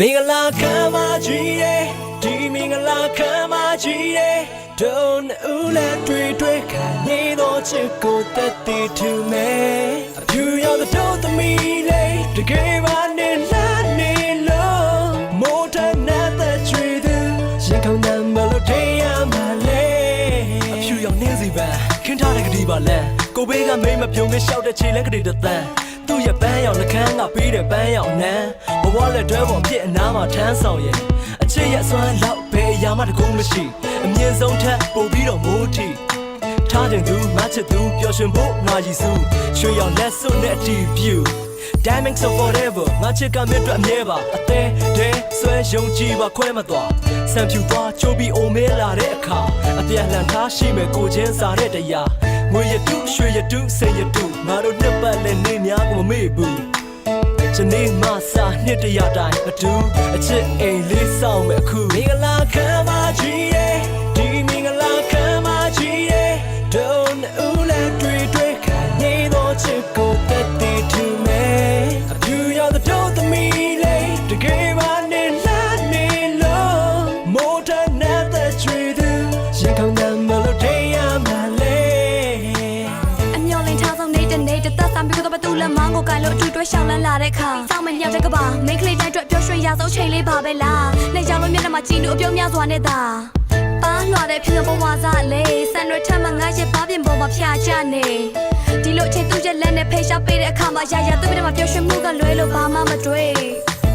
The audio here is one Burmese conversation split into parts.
မင်္ဂလာခံပါကြီးရဲ့ဒီမင်္ဂလာခံပါကြီးရဲ့ဒုံဦးလက်တွေ့တွေ့ခံနေတော့ချစ်ကိုတက်တည်ထူမယ်အဖြူရောက်တဲ့တို့သမီးလေးတကယ်ပါနေလားနေလို့မိုးထနဲ့တဲ့ချွေသူရင်ခုန်တယ်မလို့ထင်ရမှာလေအဖြူရောက်နေစီပန်းခင်းထားတဲ့ကတိပါလန်ကိုဘေးကမိမ့်မပြုံးနဲ့ရှောက်တဲ့ခြေလက်ကလေးတစ်သန်း သူ့ရဲ့ပန်းရောက်နှကန်းကပေးတဲ့ပန်းရောက်နန်းဘဝလက်တွဲပေါ်ပြစ်အနားမှာထမ်းဆောင်ရဲ့အချစ်ရဲ့အစွမ်းလောက်ဘယ်အရာမှတကုန်းမရှိအမြင့်ဆုံးထက်ပို့ပြီးတော့မိုးထီထားတဲ့သူမချစ်သူပျော်ရွှင်ဖို့ငါရည်စုရွှေရောင်လက်စွပ်နဲ့ deep view Diamonds of forever ငါချစ်ကမြတ်အတွက်အမြဲပါအသေးတဲဆွဲယုံကြည်ပါခွဲမသွားစံဖြူသွားချိုးပြီးအိုမဲလာတဲ့အခါအပြတ်လှန်ထားရှိမဲ့ကိုချင်းစားတဲ့တရား ငွေရတုရွှေရတုစိန်ရတုငါတို့နှစ်ပတ်လည်းနေများကိုမမေ့ဘူးဇနီးမစာနှစ်တရတိုင်းအတူအချစ်အိမ်လေးဆောင်မဲ့အခုမင်္ဂလာခံပါကြီးရဲ့ လင့်ထားဆုံးနေတဲ့နေတဲ့သက်သာပြီးတော့ဘသူလက်မောင်းကိုကင်လို့အတူတွဲရှောင်းလန်းလာတဲ့ခါစောင့်မညက်တဲ့ကပါမိန်းကလေးတိုင်းအတွက်ပျော်ရွှင်ရဆုံးချိန်လေးပါပဲလားလက်ကြောင်လို့မျက်နှာမှာကြည်နူအပြုံးများစွာနဲ့သာပါလွှာတဲ့ဖြူဘဝစားလေးဆန်ရွက်ထက်မှငါရဲ့ပါပြင်ပေါ်မှာဖျာချနေဒီလိုအချိန်သူ့ရဲ့လက်နဲ့ဖေးရှားပေးတဲ့အခါမှာရရသူ့ပြတဲ့မှာပျော်ရွှင်မှုကလွဲလို့ဘာမှမတွေ့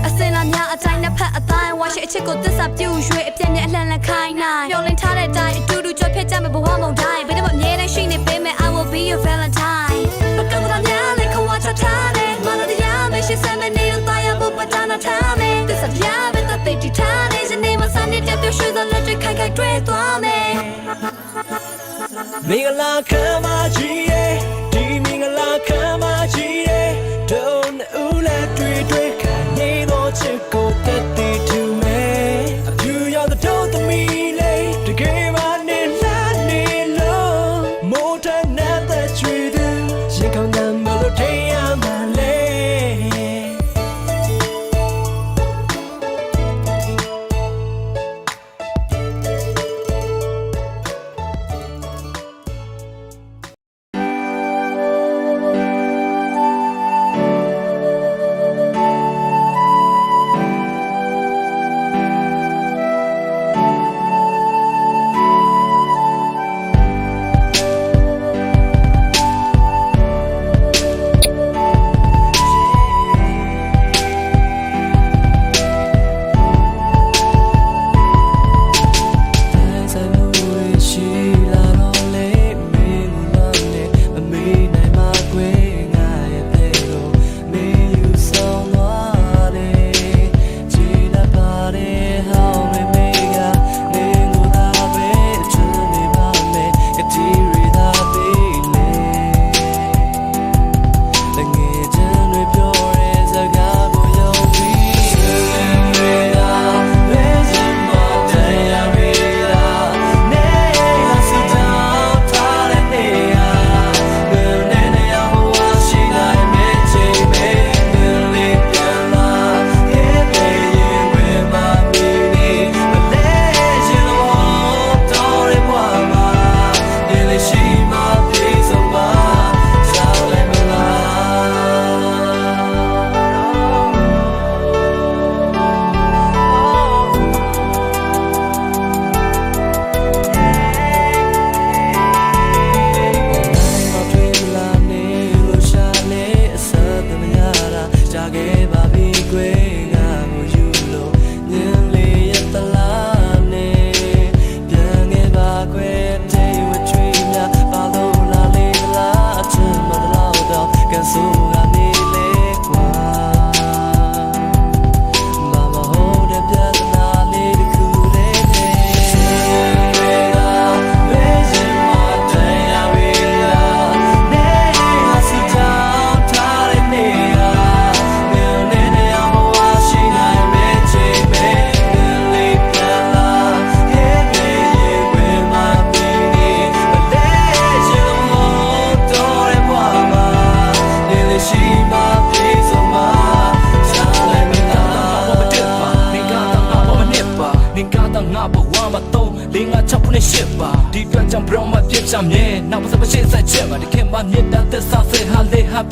အစင်လာများအတိုင်းနှစ်ဖက်အတိုင်းဝါရှိအချစ်ကိုသစ္စာပြုရွှေအပြည့်နဲ့အလှန်လန်ခိုင်းနိုင်မျော်လင့်ထားတဲ့အတိုင်းအတူတူကြွဖြတ်ကြမယ်ဘဝမုန်တိုင်းဘယ်တော့မှအမြဲတမ်းရှိနေပေးမယ် I will be your valentine မင်္ဂလာခံပါကြီး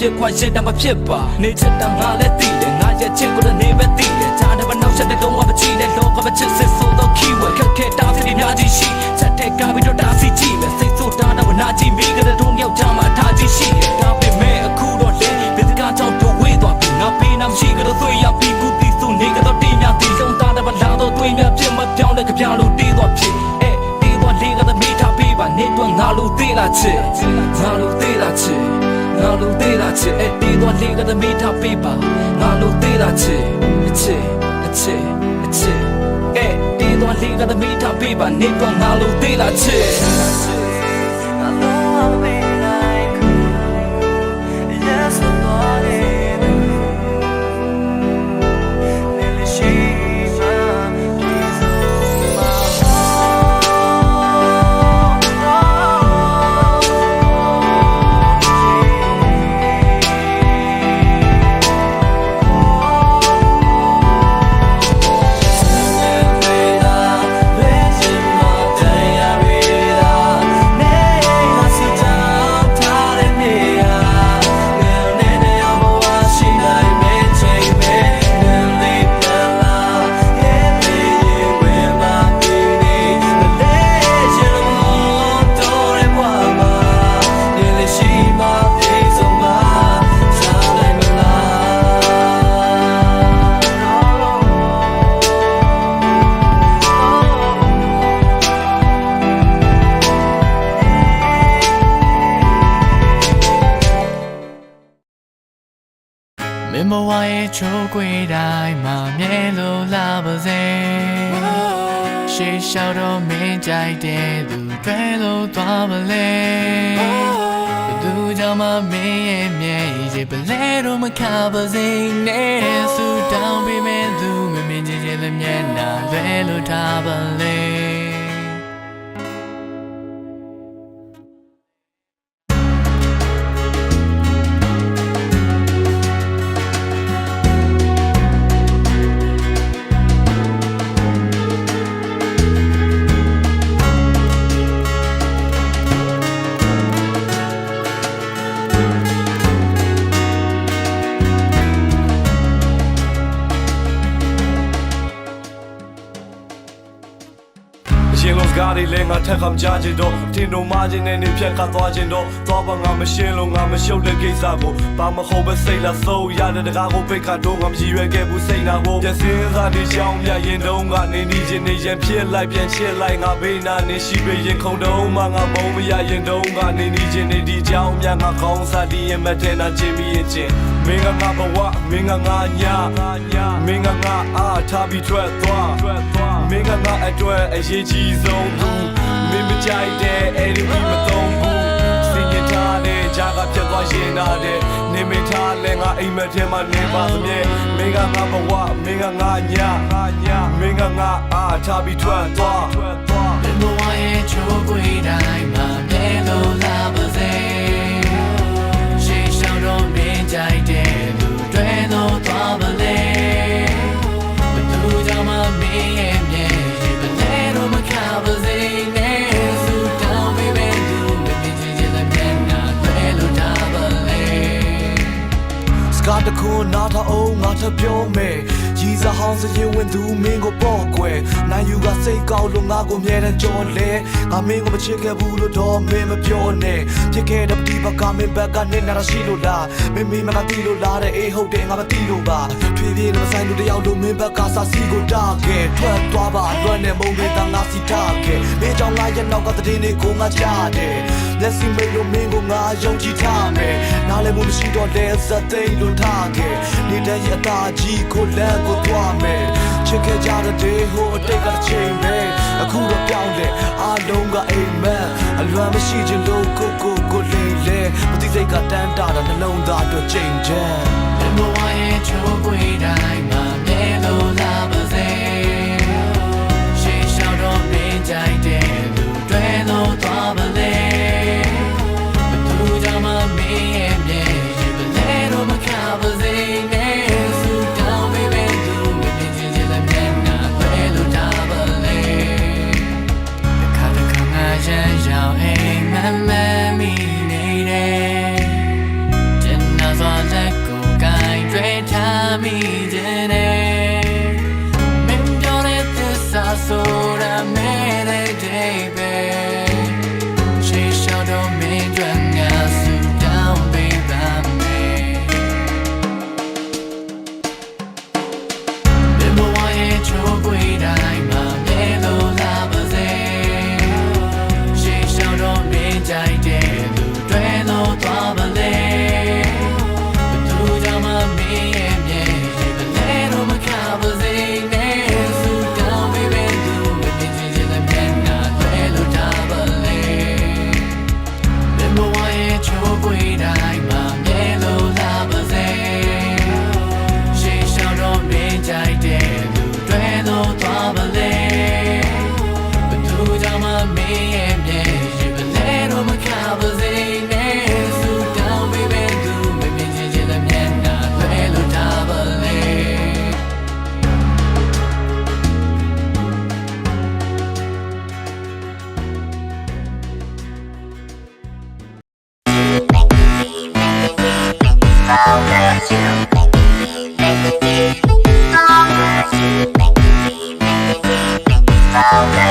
ပြစ်ခွာရှစ်တာမဖြစ်ပါနေချက်တာငါလည်းတည်တယ်ငါရဲ့ချစ်ကိုလည်းနေပဲတည်တယ်ချားတယ်မနောက်ချက်တဲ့တော့မပချီနဲ့လောကမချစ်စစ်ဆိုတော့ keyword ခက်ခဲတာစီဒီများကြီးရှိချက်တဲ့ကားပြီးတော့တာစီကြည့်မယ်စိတ်ဆိုတာတော့နာကြည့်မိကြတဲ့တော့ယောက်ျားမှထားကြည့်ရှိတယ်ဒါပေမဲ့အခုတော့လေဘယ်တကားကြောင့်တော့ဝေးသွားပြီငါပေးနာမရှိကြတော့သွေးရပြီးကူတီစုနေကတော့တင်းများတီဆုံးတာတော့လာတော့သွေးများပြစ်မပြောင်းတဲ့ကြပြလို့တီးသွားဖြစ်အဲတီးသွားလေးကတော့မိထားပေးပါနေတော့ငါလို့သေးလားချစ်ငါလို့သေးလားချစ် ငါလို့သေးလားချစ်အဲတီးသွားလေးကတော့မိထားပေးပါငါလို့သေးလားချစ်အချစ်အချစ်အချစ်အဲတီးသွားလေးကတော့မိထားပေးပါနေတော့ငါလို့သေးလားချစ် ကွေတိုင်းမှာမြဲလို့လာပါစေရှေးလျှောက်တော့မင်းကြိုက်တဲ့သူပဲလို့သွားပါလေဘယ်သူကြောင့်မှမင်းရဲ့မျက်ရည်တွေပလဲတော့မခပါစေနဲ့ဆူတောင်းပေးမဲ့သူမမင်းချင်းချင်းလည်းမျက်နှာလွဲလို့ထားပါလေ င်လုံးစကားတွေလည်းငါထက်ခမ်ကြခြင်းတော့တင်တို့မခြင်းနဲ့နေဖြတ်ခါသွားခြင်းတော့သွားပါငါမရှင်းလို့ငါမရှုပ်တဲ့ကိစ္စကိုဘာမဟုတ်ပဲစိတ်လာစိုးရတဲ့တကားကိုပိတ်ခါတော့ငါမကြည့်ရွယ်ခဲ့ဘူးစိတ်နာကိုပြန်စင်းစားနေချောင်းမြရင်တုံးကနေနေခြင်းနေရင်ဖြစ်လိုက်ပြန်ချစ်လိုက်ငါဘေးနာနေရှိပေရင်ခုံတုံးမှငါမုံမရရင်တုံးကနေနေခြင်းနေဒီချောင်းမြငါကောင်းစားဒီရင်မထဲနာခြင်းမိရင်ချင်းမင်းကငါဘဝမင်းကငါညာမင်းကငါအားထားပြီးထွက်သွား မင်းကငါအတွက်အရေးကြီးဆုံးဘူးမင်းမကြိုက်တဲ့အဲ့ဒီမသုံးဘူးစင်ရထားတဲ့ဂျာကဖြတ်သွားရင်နာတဲ့နေမထားလဲငါအိမ်မက်ထဲမှာနေပါသမြဲမင်းကငါဘဝမင်းကငါညာမင်းကငါအားထားပြီးထွက်သွားဘယ်ဘဝရဲ့ချိုးကွေတိုင်းမှာမြဲလို့လာပါစေရှေးရှောင်းတော့မင်းကြိုက်တဲ့သူတွေတော့ ကားတခုနားထအောင်ငါထပြောမယ်ကြီးစားဟောင်းစရင်ဝင်သူမင်းကိုပေါ့ကွယ်နိုင်ယူကစိတ်ကောက်လို့ငါကိုမြဲတမ်းကြောလဲငါမင်းကိုမချစ်ခဲ့ဘူးလို့တော့မင်းမပြောနဲ့ဖြစ်ခဲ့တဲ့ပဋိပက္ခမင်းဘက်ကနေနာရှိလို့လားမင်းမင်းမကတီးလို့လားတဲ့အေးဟုတ်တယ်ငါမတီးလို့ပါဖြည်းဖြည်းနဲ့မဆိုင်လို့တယောက်လို့မင်းဘက်ကစာစီကိုတားခဲ့ထွက်သွားပါအတွန်းနဲ့မုံတွေတန်းငါစီထားခဲ့မင်းကြောင့်ငါရဲ့နောက်ကတည်င်းကိုငါကြားတယ် လက်စီမိတ်လို့မင်းကိုငါယုံကြည်ထားမယ်နားလည်းမရှိတော့လဲစသိမ်းလို့ထားခဲ့နေတဲ့ရတာကြီးကိုလမ်းကိုသွားမယ်ချစ်ခဲ့ကြတဲ့ day ဟိုအတိတ်ကတစ်ချိန်ပဲအခုတော့ပြောင်းတယ်အားလုံးကအိမ်မက်အလွမ်းမရှိချင်လို့ကိုကိုကိုလေးလဲမသိစိတ်ကတန်းတာတာနှလုံးသားအတွက်ချိန်ချမ်းဘယ်ဘဝရဲ့ချိုးကွေတို ဆိုရမယ်တဲ့ baby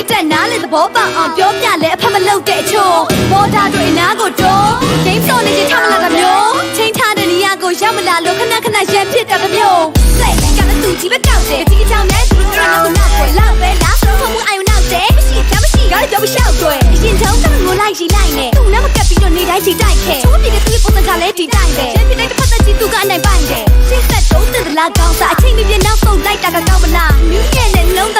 တိတက်နားလေသဘောပေါက်အောင်ပြောပြလဲအဖက်မလုပ်တဲ့အချို့ဘောဓာတွေအနာကိုတော့ game စောနေချင်ထားမလာတာမျိုးချိန်ထားတဲ့နေရာကိုရောက်မလာလို့ခဏခဏရန်ဖြစ်တာတစ်မျိုးစိတ်ကလည်းသူကြီးပဲတောက်တယ်ဒီကြောင်နဲ့သူတို့ကနောက်နောက်ကိုလောက်ပဲလားဆိုတော့မှုအာရုံနောက်တယ်မရှိကမရှိငါလည်းပြောမလျှောက်တွေအရင်တုန်းကငိုလိုက်ရီလိုက်နဲ့သူနဲ့မကပ်ပြီးတော့နေတိုင်းချိန်တိုက်ခဲ့ချိုးပြေတဲ့သူ့ပုံစံကလည်းဒီတိုင်းပဲရန်ဖြစ်တဲ့တစ်ဖက်သက်ကြီးသူကအနိုင်ပိုင်တယ်ရှင်းသက်တော့တဲ့လားကောင်းစားအချိန်မပြည့်နောက်ဆုံးလိုက်တာကကောင်းမလား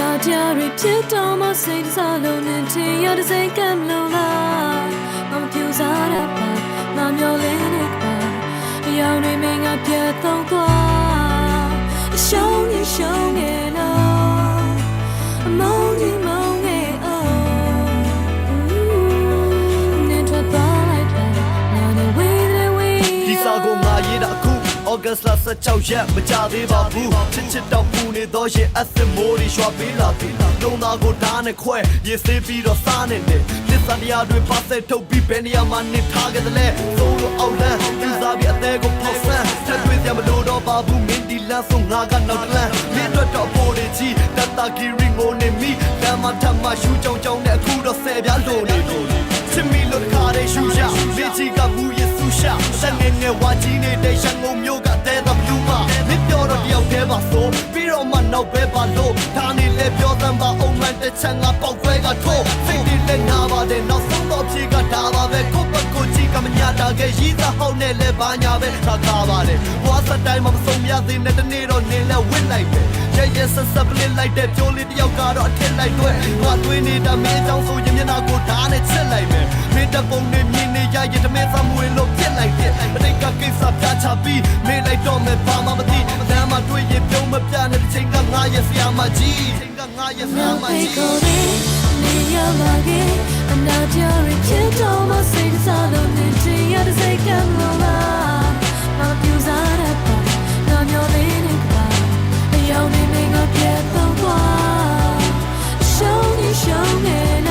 အနာကြရဖြစ်တော့မစိတ်စားလုံးနဲ့ချင်ရတဲ့စိတ်ကမလို့လားငါမပြူစားရပါငါမျောလင်းနေပါအယောင်တွေမင်းငါပြတ်တော့သွားအရှုံးရင်ရှုံးနေတော့အမုန်းကြီးမု ဩဂတ်စ်လ16ရက်မကြသေးပါဘူးချစ်ချစ်တော့ပူနေတော့ရင်အသက်မိုးတွေရွှာပေးလာပြီလုံးသားကိုဓာတ်နဲ့ခွဲရေစေးပြီးတော့စားနေတယ်သစ္စာတရားတွေပါဆက်ထုတ်ပြီးဘယ်နေရာမှာနေထားခဲ့သလဲသို့လို့အောက်လန်းသူစားပြီးအသေးကိုပေါက်ဆန်းထပ်တွေ့ကြမလို့တော့ပါဘူးမင်းဒီလန်းဆိုငါကနောက်တလန်းမင်းအတွက်တော့ပိုတွေကြီးတတ်တာဂီရီငိုနေမိလမ်းမထပ်မှရှူကြောင်ကြောင်နဲ့အခုတော့ဆယ်ပြားလိုနေလို့ချစ်မီလို့တခါတည်းရှူရမေချီကမူရဆူရှာစနေငယ်ဝါကြီးနေတဲ့ရန်ကုန်မြို့ကတဲသပြူမမင်း ပြောတော့တယောက်တည်းပါဆိုပြီးတော့မှနောက်ပဲပါလို့ဒါနေလဲပြောသမ်းပါအုံမှန်တစ်ချက်ငါပေါက်ခွဲကထိုးစိတ်တွေလည်းနာပါတယ်နောက်ဆုံးတော့ဖြေကဒါပါပဲကိုယ့်ဘ က်ကိုကြည့်ကမညာတာကရီးသားဟောင်းနဲ့လဲဘာညာပဲခါခါပါတယ်ဘွားစတိုင်းမှာမဆုံးရသေးတဲ့တနေ့တော့နေလဲဝစ်လိုက်ပဲရဲရဲဆက်ဆက်ပလစ်လိုက်တဲ့ပြိုးလေးတယောက်ကတော့အထက်လိုက်တွေ့ငါတွေးနေတာမင်းအကြောင်းဆိုရင်မျက်နှာကိုဓာတ်နဲ့ချက်လိုက်မယ်မင်းတပုံနဲ့မြင်နေရရင်တမင်းသမွေလို့ပြစ်လိုက်တယ်မတိတ်ကကိစ္စပြချပြီးမင်းလိုက်တော့မယ်ဘာမှမသိလမ်းမှာတွေ့ရငါရဲ့ဆရာမကြီးချိန်ကငါရဲ့ဆရာမ Hey, ကြီး go there, me your lagi, and now you're a kid, almost say the salon, and you're the second lola. Mama, you are a boy, now you're leaning back. A young name of get the wall. Show me,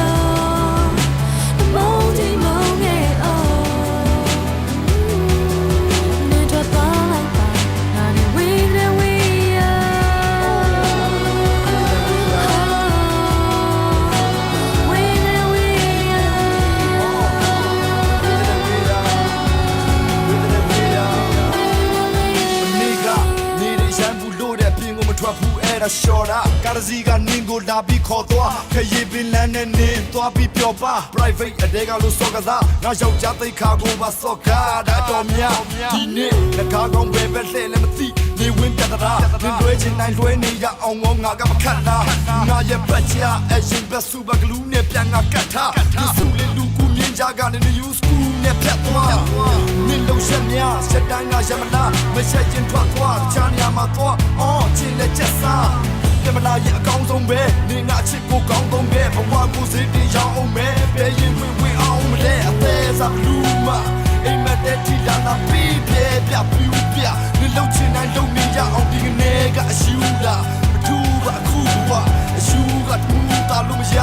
တာကားတစ်စီးကနင်းကိုလာပြီးခေါ်သွားခရီးပင်လန်းနဲ့နင်းသွားပြီးပျော်ပါ private အတဲကလို့စောကစားငါယောက်ျားသိခါကိုပါစောကားတာတော်များဒီနေ့ငါကားကောင်းပဲပဲလှဲ့လည်းမသိနေဝင်းတက်တာနင်းလွှဲချင်နိုင်လွှဲနေရအောင်ငေါငါကမခတ်လားငါရဲ့ပတ်ချအရင်ဘက်စူပါဂလူးနဲ့ပြန်ငါကတ်ထားဒီစုလေးလူကူမြင်ကြကနေ new school နဲ့ဖြတ်သွားနင်းလုံးချက်များစက်တန်းကရမလားမချက်ချင်းထွက်သွားချာနေရာမှာသွားအော်ချင်းလက်ချက်စား ပြမလာရဲ့အကောင်းဆုံးပဲနေငါချစ်ကိုကောင်းဆုံးပဲဘဝကိုစိတ်တင်ရအောင်ပဲပဲရင်ဝင်ဝင်အောင်မလဲအသေးစားလူမအိမ်မက်တဲ့တီလာလာပြီးပြပြပြူပြနေလုံးချင်တိုင်းလုံးနေရအောင်ဒီကနေ့ကအရှူလားမထူပါအခုပါအရှူကတူတာလို့မရ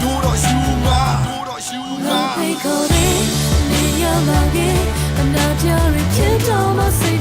တို့တော့ရှူမှာတို့တော့ရှူမှာ Hey, go there, me your lagi, and now you're a kid, almost say the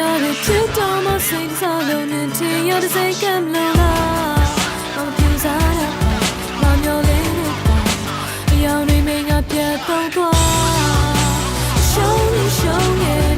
များတွေဖြစ်တော့မစိတ်စားလို့နဲ့တင်ရတဲ့စိတ်ကမလို့လားမပြူစားတော့မမျောလေးနဲ့ပေါ့အယောင်တွေမင်းကပြတ်တော့သွားရှုံးရှုံးရဲ့